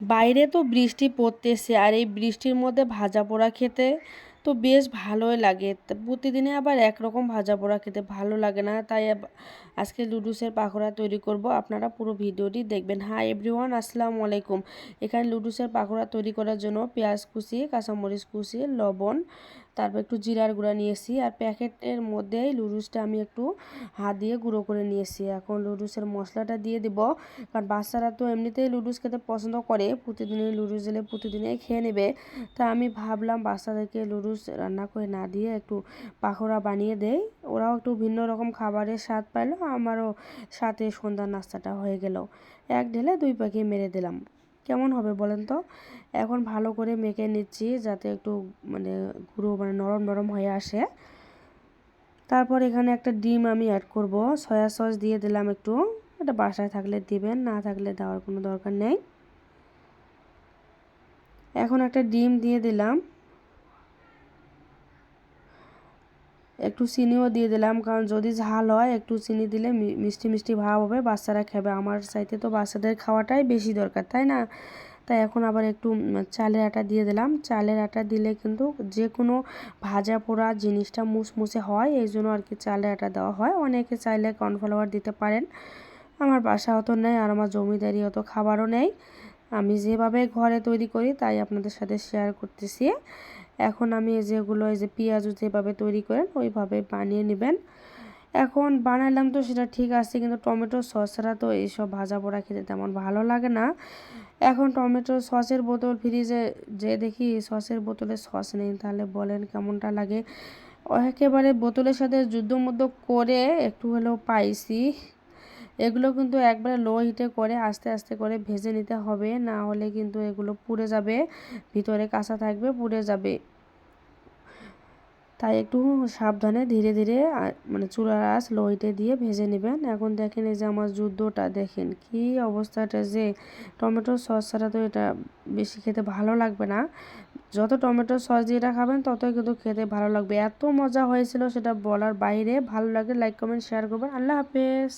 বাইরে তো বৃষ্টি পড়তেছে আর এই বৃষ্টির মধ্যে ভাজা পোড়া খেতে তো বেশ ভালোই লাগে। প্রতিদিনে আবার একরকম ভাজা পোড়া খেতে ভালো লাগে না। তাই আজকে লুডুসের পাকোড়া তৈরি করব। আপনারা পুরো ভিডিওটি দেখবেন। হ্যাঁ এভরিওয়ান, আসসালামু আলাইকুম। এখানে লুডুসের পাকোড়া তৈরি করার জন্য পেঁয়াজ কুচি কাঁচামরিচ কুচি লবণ তারপর একটু জিরার গুঁড়া নিয়েছি আর প্যাকেটের মধ্যেই লুডুসটা আমি একটু হাত দিয়ে গুঁড়ো করে নিয়েছি। এখন লুডুসের মশলাটা দিয়ে দিব, কারণ বাচ্চারা তো এমনিতেই লুডুস খেতে পছন্দ করে, প্রতিদিনই লুডুস দিলে প্রতিদিনই খেয়ে নেবে। তা আমি ভাবলাম বাচ্চাদেরকে লুডুস রান্না করে না দিয়ে একটু পাখোড়া বানিয়ে দেই। ওরাও একটু ভিন্ন রকম খাবারের স্বাদ পাইলো, আমারও সাথে সন্ধ্যার নাস্তাটা হয়ে গেল। এক ঢেলে দুই পাখি মেরে দিলাম। কেমন হবে বলেন তো? এখন ভালো করে মেখে নিচ্ছি যাতে একটু মানে গুঁড়ো মানে নরম নরম হয়ে আসে। তারপর এখানে একটা ডিম আমি অ্যাড করব। সয়া সস দিয়ে দিলাম একটু। এটা বাসায় থাকলে দিবেন, না থাকলে দেওয়ার কোনো দরকার নেই। এখন একটা ডিম দিয়ে দিলাম। একটু চিনিও দিয়ে দিলাম, কারণ যদি ঝাল হয় একটু চিনি দিলে মিষ্টি মিষ্টি ভাব হবে, বাচ্চারা খাবে। আমার চাইতে তো বাচ্চাদের খাওয়াটাই বেশি দরকার, তাই না? তাই এখন আবার একটু চালের আটা দিয়ে দিলাম। চালের আটা দিলে কিন্তু যে কোনো ভাজা পোড়া জিনিসটা মুসমুসে হয়, এই জন্য আর কি চালের আটা দেওয়া হয়। অনেকে চাইলে কর্নফ্লাওয়ার দিতে পারেন। আমার বাসা অত নেই আর আমার জমিদারি অত খাবারও নেই। আমি যেভাবে ঘরে তৈরি করি, তাই আপনাদের সাথে শেয়ার করতেছি। এখন আমি যেগুলো, এই যে পেঁয়াজু যেভাবে তৈরি করেন, ওইভাবে বানিয়ে নেবেন। এখন বানালাম তো সেটা ঠিক আছে, কিন্তু টমেটো সস ছাড়া তো এইসব ভাজা পোড়া খেতে তেমন ভালো লাগে না। এখন টমেটো সসের বোতল ফ্রিজে যে দেখি সসের বোতলে সস নেই, তাহলে বলেন কেমনটা লাগে? একেবারে বোতলের সাথে যুদ্ধ মুদ্ধ করে একটু হলেও পাইছি। এগুলো কিন্তু একবারে লো হিটে করে আস্তে আস্তে করে ভেজে নিতে হবে, না হলে কিন্তু এগুলো পুড়ে যাবে, ভিতরে কাঁচা থাকবে, পুড়ে যাবে। তাই একটু সাবধানে ধীরে ধীরে মানে চুলার আঁচ লো হিটে দিয়ে ভেজে নেবেন। এখন দেখেন এই যে আমার যুদ্ধটা, দেখেন কি অবস্থাটা যে টমেটো সস ছাড়া তো এটা বেশি খেতে ভালো লাগবে না। যত টমেটো সস দিয়ে এটা খাবেন, ততই কিন্তু খেতে ভালো লাগবে। এত মজা হয়েছিল সেটা বলার বাইরে। ভালো লাগে লাইক কমেন্ট শেয়ার করবেন। আল্লাহ হাফেজ।